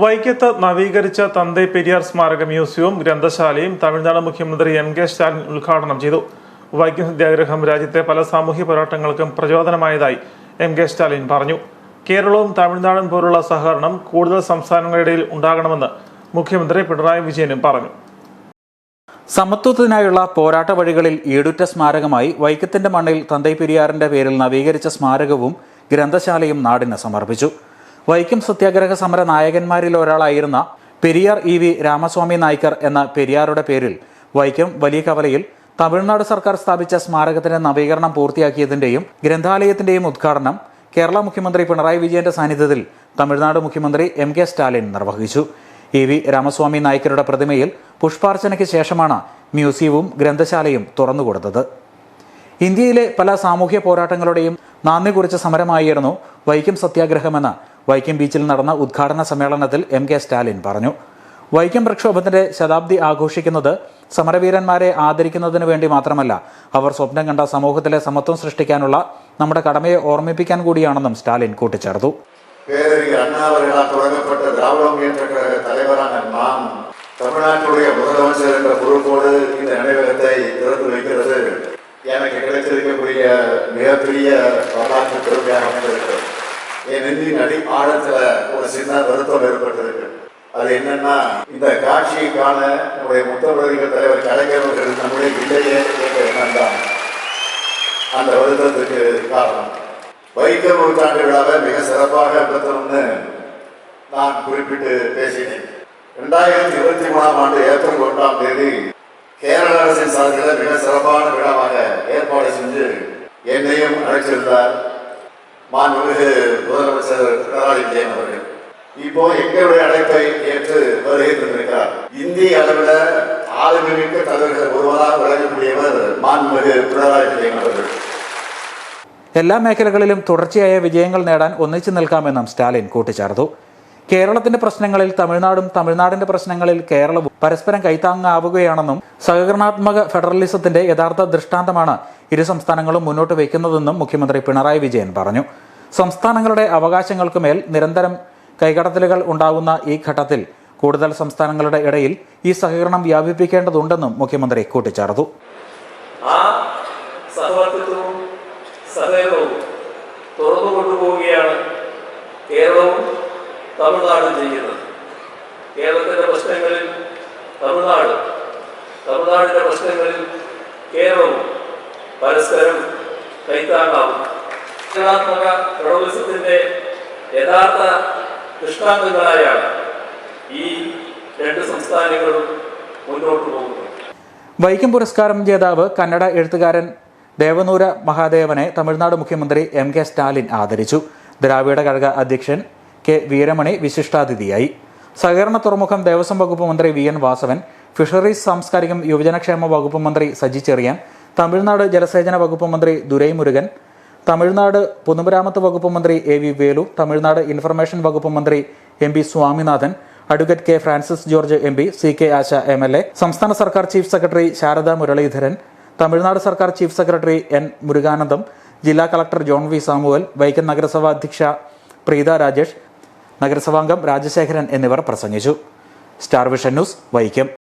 വൈക്കത്ത് നവീകരിച്ച തന്തൈ പെരിയാർ സ്മാരക മ്യൂസിയവും ഗ്രന്ഥശാലയും തമിഴ്നാട് മുഖ്യമന്ത്രി എം കെ സ്റ്റാലിൻ ഉദ്ഘാടനം ചെയ്തു. വൈക്കം സത്യാഗ്രഹം രാജ്യത്തെ പല സാമൂഹ്യ പോരാട്ടങ്ങൾക്കും പ്രചോദനമായതായി എം കെ സ്റ്റാലിൻ പറഞ്ഞു. കേരളവും തമിഴ്നാടും പോലുള്ള സഹകരണം കൂടുതൽ സംസ്ഥാനങ്ങളിടയിൽ ഉണ്ടാകണമെന്ന് മുഖ്യമന്ത്രി പിണറായി വിജയനും പറഞ്ഞു. സമത്വത്തിനായുള്ള പോരാട്ട വഴികളിൽ ഈടുറ്റ സ്മാരകമായി വൈക്കത്തിന്റെ മണ്ണിൽ തന്തൈ പെരിയാറിന്റെ പേരിൽ നവീകരിച്ച സ്മാരകവും ഗ്രന്ഥശാലയും നാടിന് സമർപ്പിച്ചു. വൈക്കം സത്യാഗ്രഹ സമര നായകന്മാരിൽ ഒരാളായിരുന്ന പെരിയാർ ഇ വി രാമസ്വാമി നായ്ക്കർ എന്ന പെരിയാറുടെ പേരിൽ വൈക്കം വലിയ കവലയിൽ തമിഴ്നാട് സർക്കാർ സ്ഥാപിച്ച സ്മാരകത്തിന്റെ നവീകരണം പൂർത്തിയാക്കിയതിന്റെയും ഗ്രന്ഥാലയത്തിന്റെയും ഉദ്ഘാടനം കേരള മുഖ്യമന്ത്രി പിണറായി വിജയന്റെ സാന്നിധ്യത്തിൽ തമിഴ്നാട് മുഖ്യമന്ത്രി എം കെ സ്റ്റാലിൻ നിർവഹിച്ചു. ഇ വി രാമസ്വാമി നായ്ക്കരുടെ പ്രതിമയിൽ പുഷ്പാർച്ചനയ്ക്ക് ശേഷമാണ് മ്യൂസിയവും ഗ്രന്ഥശാലയും തുറന്നുകൊടുത്തത്. ഇന്ത്യയിലെ പല സാമൂഹ്യ പോരാട്ടങ്ങളുടെയും നാന്ദി കുറിച്ച സമരമായിരുന്നു വൈക്കം സത്യാഗ്രഹമെന്ന് വൈക്കം ബീച്ചിൽ നടന്ന ഉദ്ഘാടന സമ്മേളനത്തിൽ എം കെ സ്റ്റാലിൻ പറഞ്ഞു വൈക്കം പ്രക്ഷോഭത്തിന്റെ ശതാബ്ദി ആഘോഷിക്കുന്നത് സമരവീരന്മാരെ ആദരിക്കുന്നതിന് വേണ്ടി മാത്രമല്ല അവർ സ്വപ്നം കണ്ട സമൂഹത്തിലെ സമത്വം സൃഷ്ടിക്കാനുള്ള നമ്മുടെ കടമയെ ഓർമ്മിപ്പിക്കാൻ കൂടിയാണെന്നും സ്റ്റാലിൻ കൂട്ടിച്ചേർത്തു பேரறிஞர் அண்ணா அவர்களால் தொடங்கப்பட்ட திராவிட முன்னேற்ற கழக தலைவரான நான் தமிழ்நாட்டுடைய முதலமைச்சர் என்ற பொறுப்போடு இந்த நினைவகத்தை திறந்து வைக்கிறது எனக்கு கிடைத்திருக்கக்கூடிய மிகப்பெரிய வரலாற்று பெருமையாக அமைந்திருக்கிறது என் நெஞ்சின் அடி ஆழத்துல ஒரு சின்ன வருத்தம் ஏற்பட்டிருக்கு. அது என்னன்னா இந்த காட்சியை காண நம்முடைய முத்தமிழர்கள் தலைவர் கலைஞர்கள் நம்முடைய இல்லையே என்ற எண்ணம் தான் அந்த வருத்தத்துக்கு காரணம். வைக்க நூற்றாண்டு விழாவை மிக சிறப்பாக நடத்தணும்னு நான் குறிப்பிட்டு பேசினேன். ரெண்டாயிரத்தி இருபத்தி மூணாம் ஆண்டு ஏப்ரல் ஒன்றாம் தேதி கேரள அரசின் சார்பில் மிக சிறப்பான விழாவாக ஏற்பாடு செஞ்சு என்னையும் அழைச்சிருந்தார். மாண்புமிகு முதலமைச்சர் பினராயி விஜயன் அவர்கள் இப்போ எங்களுடைய அழைப்பை ஏற்று வருகை தந்திருக்கிறார் இந்திய அளவில் ஆளுமைமிக்க தலைவர்கள் ஒருவராக விளங்கக்கூடியவர் மாண்புமிகு பினராயி விஜயன் அவர்கள் എല്ലാ മേഖലകളിലും തുടർച്ചയായ വിജയങ്ങൾ നേടാൻ ഒന്നിച്ചു നിൽക്കാമെന്നും സ്റ്റാലിൻ കൂട്ടിച്ചേർത്തു കേരളത്തിന്റെ പ്രശ്നങ്ങളിൽ തമിഴ്നാടും തമിഴ്നാടിന്റെ പ്രശ്നങ്ങളിൽ കേരളവും പരസ്പരം കൈത്താങ്ങാവുകയാണെന്നും സഹകരണാത്മക ഫെഡറലിസത്തിന്റെ യഥാർത്ഥ ദൃഷ്ടാന്തമാണ് ഇരു സംസ്ഥാനങ്ങളും മുന്നോട്ട് വയ്ക്കുന്നതെന്നും മുഖ്യമന്ത്രി പിണറായി വിജയൻ പറഞ്ഞു സംസ്ഥാനങ്ങളുടെ അവകാശങ്ങൾക്ക് മേൽ നിരന്തരം കൈകടത്തലുകൾ ഉണ്ടാകുന്ന ഈ ഘട്ടത്തിൽ കൂടുതൽ സംസ്ഥാനങ്ങളുടെ ഇടയിൽ ഈ സഹകരണം വ്യാപിപ്പിക്കേണ്ടതുണ്ടെന്നും മുഖ്യമന്ത്രി കൂട്ടിച്ചേർത്തു. ആ സഹവർത്തിത്വവും സഹകരണവും തുറന്നു കൊണ്ടുപോവുകയാണ് കേരളവും തമിഴ്നാടും ചെയ്യുന്നത്. കേരളത്തിന്റെ പ്രശ്നങ്ങളിൽ തമിഴ്നാട് തമിഴ്നാടിന്റെ പ്രശ്നങ്ങളിൽ കേരളവും പരസ്പരം കൈത്താങ്ങാവും രചനാത്മക ഫെഡറലിസത്തിന്റെ യഥാർത്ഥ ദൃഷ്ടാന്തങ്ങളായാണ് ഈ രണ്ട് സംസ്ഥാനങ്ങളും മുന്നോട്ട് പോകുന്നത്. വൈക്കം പുരസ്കാരം ജേതാവ് കന്നഡ എഴുത്തുകാരൻ ദേവനൂര മഹാദേവനെ തമിഴ്നാട് മുഖ്യമന്ത്രി എം കെ സ്റ്റാലിൻ ആദരിച്ചു. ദ്രാവിഡ കഴക അധ്യക്ഷൻ കെ വീരമണി വിശിഷ്ടാതിഥിയായി. സഹകരണ തുറമുഖം ദേവസ്വം വകുപ്പ് മന്ത്രി വി എൻ വാസവൻ ഫിഷറീസ് സാംസ്കാരികം യുവജനക്ഷേമ വകുപ്പ് മന്ത്രി സജി ചെറിയാൻ തമിഴ്നാട് ജലസേചന വകുപ്പ് മന്ത്രി ദുരൈ മുരുകൻ തമിഴ്നാട് പൊതുമരാമത്ത് വകുപ്പ് മന്ത്രി A V Velu Tamil Nadu information വകുപ്പ് മന്ത്രി M P Swaminathan advocate K Francis George M P C K Asha M L A സംസ്ഥാന സർക്കാർ ചീഫ് സെക്രട്ടറി ശാരദ മുരളീധരൻ തമിഴ്നാട് സർക്കാർ ചീഫ് സെക്രട്ടറി എൻ മുരുകാനന്ദം ജില്ലാ collector John V Samuel Vaikom നഗരസഭാ അധ്യക്ഷ പ്രീത രാജേഷ് നഗരസഭാംഗം രാജശേഖരൻ എന്നിവർ പ്രസംഗിച്ചു. Star vision news Vaikom.